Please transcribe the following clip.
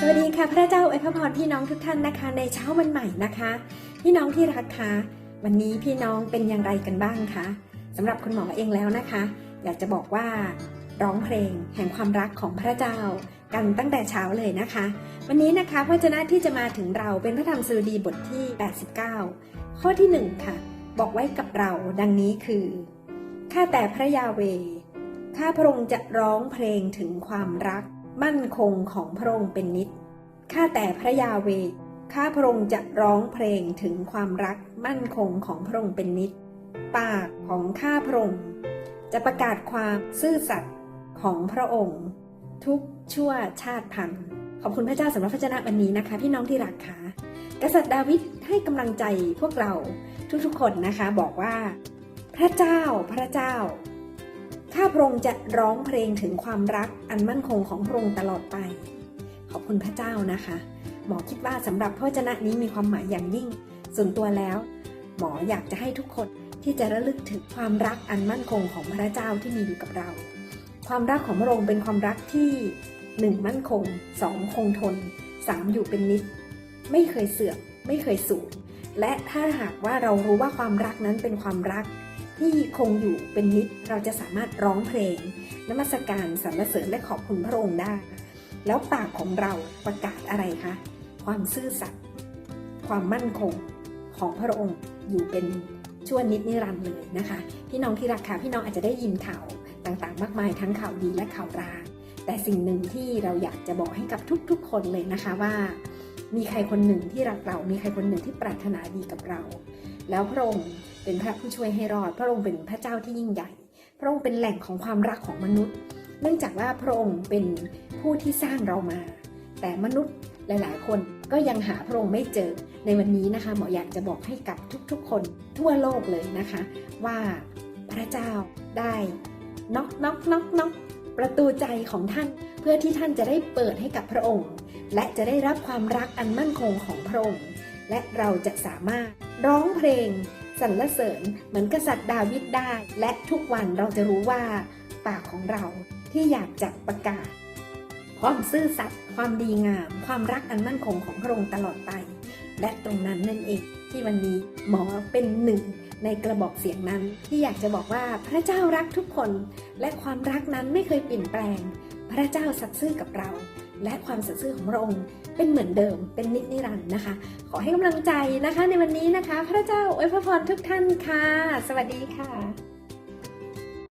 สวัสดีค่ะพระเจ้าอวยพระพรพี่น้องทุกท่านนะคะ ในเช้าวันใหม่นะคะ พี่น้องที่รักคะวันนี้พี่น้องเป็นอย่างไรกันบ้างคะสำหรับคุณหมอเองแล้วนะคะ อยากจะบอกว่าร้องเพลงแห่งความรักของพระเจ้ากันตั้งแต่เช้าเลยนะคะ วันนี้นะคะพระเจ้าที่จะมาถึงเราเป็นพระธรรมสดุดีบทที่ 89 ข้อที่หนึ่งค่ะ บอกไว้กับเราดังนี้คือข้าแต่พระยาเวข้าพระองค์จะร้องเพลงถึงความรัก มั่นคงของพระองค์เป็นนิจข้าแต่พระยาเว ข้าพระองค์จะร้องเพลงถึงความรักมั่นคงของพระองค์เป็นนิจปากของข้าพระองค์จะประกาศความซื่อสัตย์ของพระองค์ ทุกชั่วชาติพันธุ์ ขอบคุณพระเจ้าสำหรับพระเจ้าวันนี้นะคะ พี่น้องที่รักค่ะ กษัตริย์ดาวิดให้กำลังใจพวกเราทุกๆคนนะคะบอกว่า พระเจ้าพระเจ้า ข้าพระองค์จะร้องเพลงถึงความรักอันมั่นคงของพระองค์ตลอดไป ขอบคุณพระเจ้านะคะ หมอคิดว่าสำหรับพระวจนะนี้มีความหมายอย่างยิ่ง ส่วนตัวแล้ว หมออยากจะให้ทุกคนที่จะระลึกถึงความรักอันมั่นคงของพระเจ้าที่มีอยู่กับเรา ความรักของพระองค์เป็นความรักที่หนึ่งมั่นคงสองคงทนสามอยู่เป็นนิจไม่เคยเสื่อมไม่เคยสูญและถ้าหากว่าเรารู้ว่าความรักนั้นเป็นความรัก ที่คงอยู่เป็นนิจเราจะสามารถร้องเพลงนมัสการสรรเสริญและขอบคุณพระองค์ได้ แล้วปากของเราประกาศอะไรคะ ความซื่อสัตย์ความมั่นคงของพระองค์อยู่เป็นชั่วนิดนิรันดร์เลยนะคะ พี่น้องที่รักค่ะพี่น้องอาจจะได้ยินข่าวต่างๆ มากมายทั้งข่าวดีและข่าวร้ายแต่สิ่งหนึ่งที่เราอยากจะบอกให้กับทุกๆ คนเลยนะคะว่า มีใครคนหนึ่งที่รักเรา มีใครคนหนึ่งที่ปรารถนาดีกับเรา แล้วพระองค์ เป็นพระผู้ช่วยให้รอด พระองค์เป็นพระเจ้าที่ยิ่งใหญ่ พระองค์เป็นแหล่งของความรักของมนุษย์ เนื่องจากว่าพระองค์เป็นผู้ที่สร้างเรามา แต่มนุษย์หลาย ๆ คนก็ยังหาพระองค์ไม่เจอ ในวันนี้นะคะหมออยากจะบอกให้กับทุก ๆ คนทั่วโลกเลยนะคะ ว่าพระเจ้าได้น็อกน็อกน็อกน็อกประตูใจของท่าน เพื่อที่ท่านจะได้เปิดให้กับพระองค์ และจะได้รับความรักอันมั่นคงของพระองค์และเราจะสามารถร้องเพลง สรรเสริญเหมือนกษัตริย์ดาวิดได้ และทุกวันเราจะรู้ว่า ปากของเราที่อยากจะประกาศ ความซื่อสัตย์ความดีงาม ความรักอันมั่นคงของพระองค์ตลอดไป และตรงนั้นนั่นเองที่วันนี้หมอเป็นหนึ่งในกระบอกเสียงนั้น ที่อยากจะบอกว่าพระเจ้ารักทุกคน และความรักนั้นไม่เคยเปลี่ยนแปลง พระเจ้าสัตย์ซื่อกับเรา และความสัตย์ซื่อของพระองค์เป็นเหมือนเดิมเป็นนิจนิรันดร์นะคะ ขอให้กำลังใจนะคะในวันนี้นะคะ พระเจ้าอวยพระพรทุกท่านค่ะ สวัสดีค่ะ